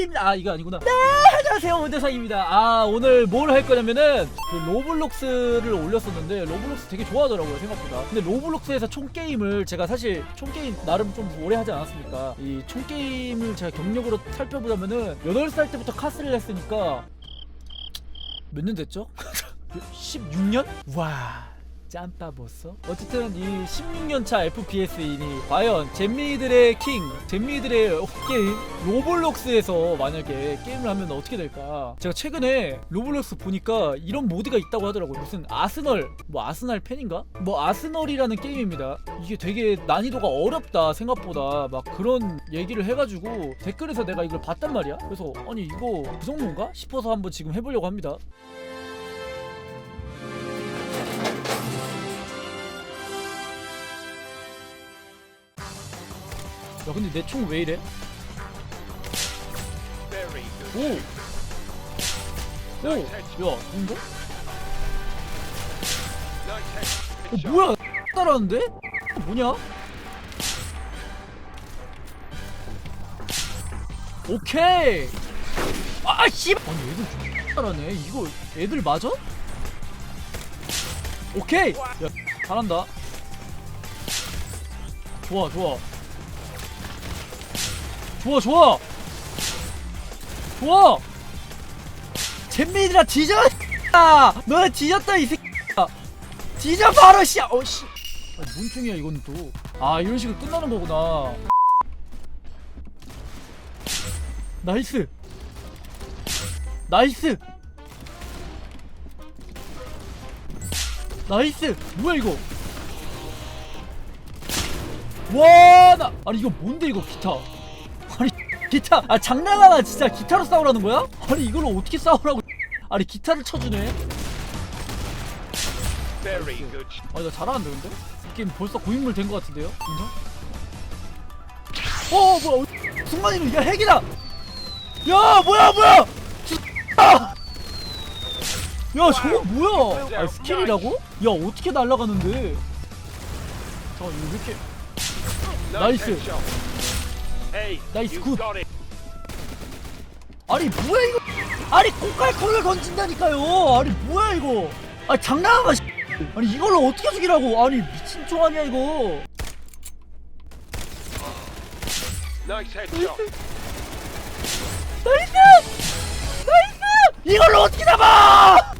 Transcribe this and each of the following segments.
캡입니다. 아 이거 아니구나. 네 안녕하세요 문대상입니다. 아 오늘 뭘 할 거냐면은 그 로블록스를 올렸었는데 로블록스 되게 좋아하더라고요 생각보다. 근데 로블록스에서 총 게임을 제가 사실 총 게임 나름 좀 오래 하지 않았습니까? 이 총 게임을 제가 경력으로 살펴보자면은 8살 때부터 카스를 했으니까 몇 년 됐죠? 16년? 와. 짬바 벌써? 어쨌든 이 16년차 FPS이니 과연 잼미들의 킹, 잼미들의 게임 로블록스에서 만약에 게임을 하면 어떻게 될까? 제가 최근에 로블록스 보니까 이런 모드가 있다고 하더라고요. 무슨 아스널, 뭐 아스날 팬인가? 뭐 아스널이라는 게임입니다. 이게 되게 난이도가 어렵다 생각보다 막 그런 얘기를 해가지고 댓글에서 내가 이걸 봤단 말이야. 그래서 아니 이거 그 정도인가 싶어서 한번 지금 해보려고 합니다. 야 근데 내 총 왜 이래? 오! 오! 야 뭔가? 어 뭐야 따라하는데? 어, 뭐냐? 오케이! 아 씨! 아니 애들 좀 따라네 이거 애들 맞아? 오케이! 야 잘한다 좋아 좋아 좋아 좋아. 좋아. 잼민이라 뒤져 야. 너네 뒤졌다 이 새끼야. 뒤져 바로 씨. 어씨. 아니 뭔 총이야 이건 또아 이런 식으로 끝나는 거구나. 나이스. 나이스. 나이스. 뭐야 이거? 와나 아니 이거 뭔데 이거 기타 기타 아 장난하나 진짜 기타로 싸우라는 거야? 아니 이걸 어떻게 싸우라고 아니 기타를 쳐주네 Very good. 아니 나 잘하는데 근데? 이 게임 벌써 고인물 된것 같은데요? 인정? 어 뭐야 어, 순간이동 야 핵이다 야 뭐야 뭐야 아! 야 저거 뭐야 아 스킬이라고? 야 어떻게 날아가는데 잠깐 이거 왜 이렇게 headshot. Got it. 아니 뭐야 이거 아니 꽃갈콘을 던진다니까요 아니 뭐야 이거 아니 장난하나 씨. 아니 이걸로 어떻게 죽이라고 아니 미친 총 아니야 이거 headshot. 나이스! 나이스! 이걸로 어떻게 잡아!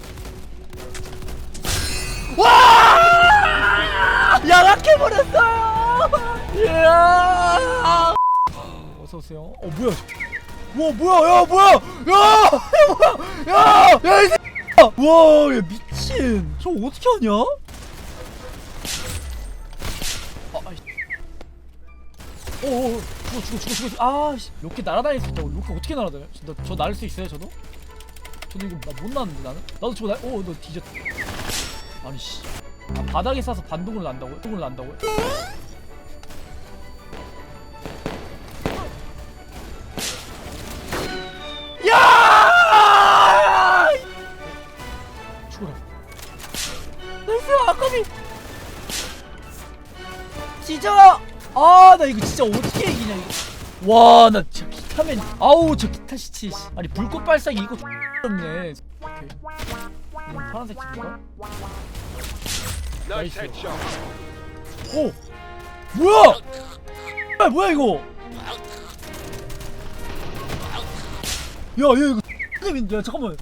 와! 양악해버렸어요! 이야! 어서 오세요. 어, 뭐야? 와, 뭐야, 야, 뭐야! 야! 야, 뭐야! 야! 야, 이! 와, 야, 미친! 저 어떻게 하냐? 아, 아이. 오, 오, 죽어, 죽어, 죽어, 죽어. 아, 씨. 로켓 날아다닐 수 있다고. 로켓 어떻게 날아다녀? 저, 저날수 있어요, 저도? 저도 이거 나 못 나는데 나는? 나도 저거 날, 오, 너 뒤졌. 아니 씨. 아, 바닥에 싸서 반동으로 난다고요? 반동으로 난다고요? 나 이거 진짜 어떻게 이기냐 이거. 와나 진짜 기타맨. 아우 저 기타 시치 씨. 아니 불꽃 발사기 이거 없네. 파란색 Nice. headshot. 오! 뭐야! 아 뭐야 이거? 야얘 이거 야 잠깐만.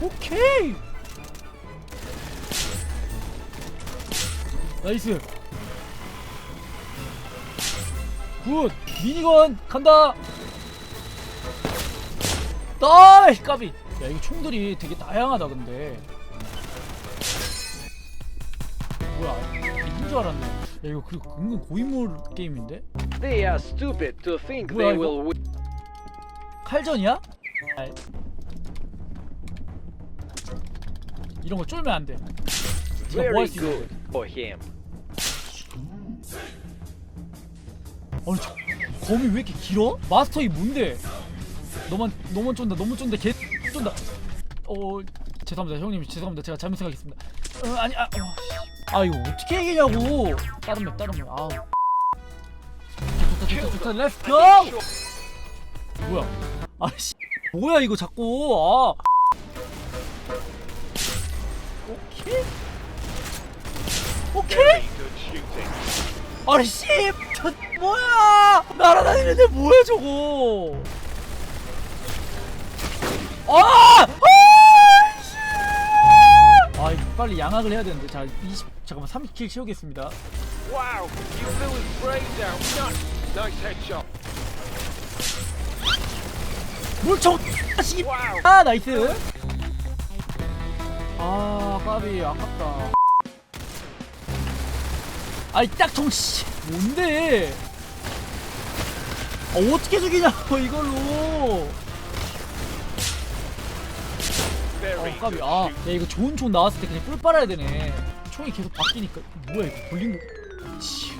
오케이 나이스 굿 미니건 간다 나이 까비 야 이거 총들이 되게 다양하다 근데 뭐야 이긴 줄 알았네 야 이거 그리고 은근 고인물 게임인데 They are stupid to think 뭐야, they 이거? will win. 칼전이야? 아이. 이런 거 쫄면 안돼 네가 Very 뭐할수 있는데 good for him. 아니 저 검이 왜 이렇게 길어? 마스터 이 뭔데? 너만 너만 쫀다 너무 쫀다 개 쫀다. 어 죄송합니다 형님. 죄송합니다. 제가 잘못 생각했습니다. 어, 아니 아, 어, 씨. 아 이거 어떻게 이기냐고. 다른 맵 다른 맵. 아우. 좋다 좋다 them. 렛츠 고 뭐야? 아씨. 뭐야 이거 자꾸. 아. 오케이? 오케이. 아니 씨, 저 뭐야? 날아다니는데 뭐야 저거? 아! 아! 씨! 아, 빨리 양악을 해야 되는데. 자, 20 잠깐만 30킬 채우겠습니다. Wow, you blew his brains out. Nice. Headshot. 물총 씨. 와우. 아, 나이스. 아, 까비 아깝다. 아이 딱총 씨. 뭔데? 아, 어떻게 죽이냐고 이걸로. 어, 까비. 아, shooting. 야 이거 좋은 총 나왔을 때 그냥 뿔 빨아야 되네. 총이 계속 바뀌니까 뭐야 이거 볼링 거. 치.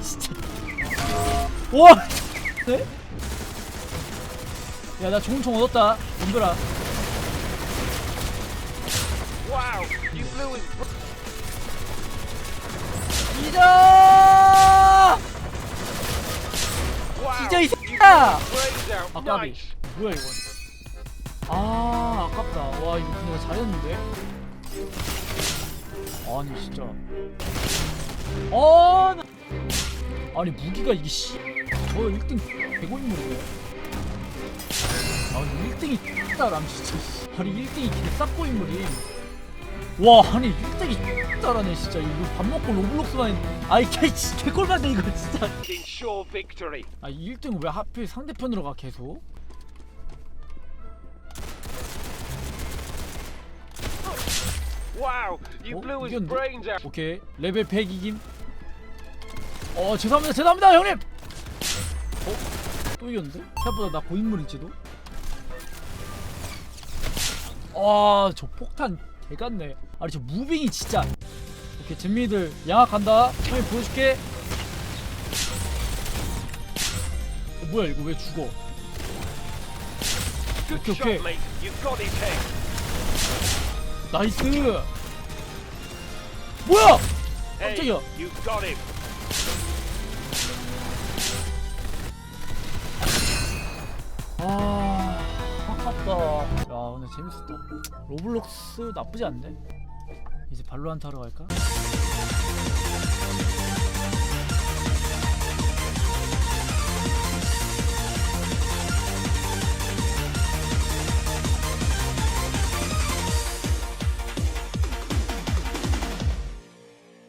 진짜. 와. 네? 야, 나 좋은 총 얻었다. 덤벼라. Wow, 기자 이 새끼야! brains out. 아, 까비. Nice. 뭐야 이건? 아, 아깝다. 와, 이거 나 잘했는데. 아니 진짜. 아, 나... 아니 무기가 이게 씨. 저 1등 100원이면 아니 1등이 따람 진짜. 씨. 아니 1등이 개쌉고 인물이. 와, 아니 1등이 따라네 진짜. 이거 밥 먹고 로블록스만. 했- 아이 개 씨, 개꼴받네 이거 진짜. Ensure victory. 아 1등 왜 하필 상대편으로 가 계속? Wow, you 어? blew his 이겼는데? brains out. 오케이 레벨 100 이김 어 죄송합니다 죄송합니다 형님 어? 또 이겼는데? 생각보다 나 고인물일지도 아저 폭탄 개같네. 아니 저 무빙이 진짜. 오케이 잼미들 양악 간다. 형이 보여줄게. 어, 뭐야 이거 왜 죽어? His head. 나이스. 뭐야? 깜짝이야. 아 아깝다 야 오늘 재밌었다 로블록스 나쁘지 않네 이제 발로한테 하러 갈까?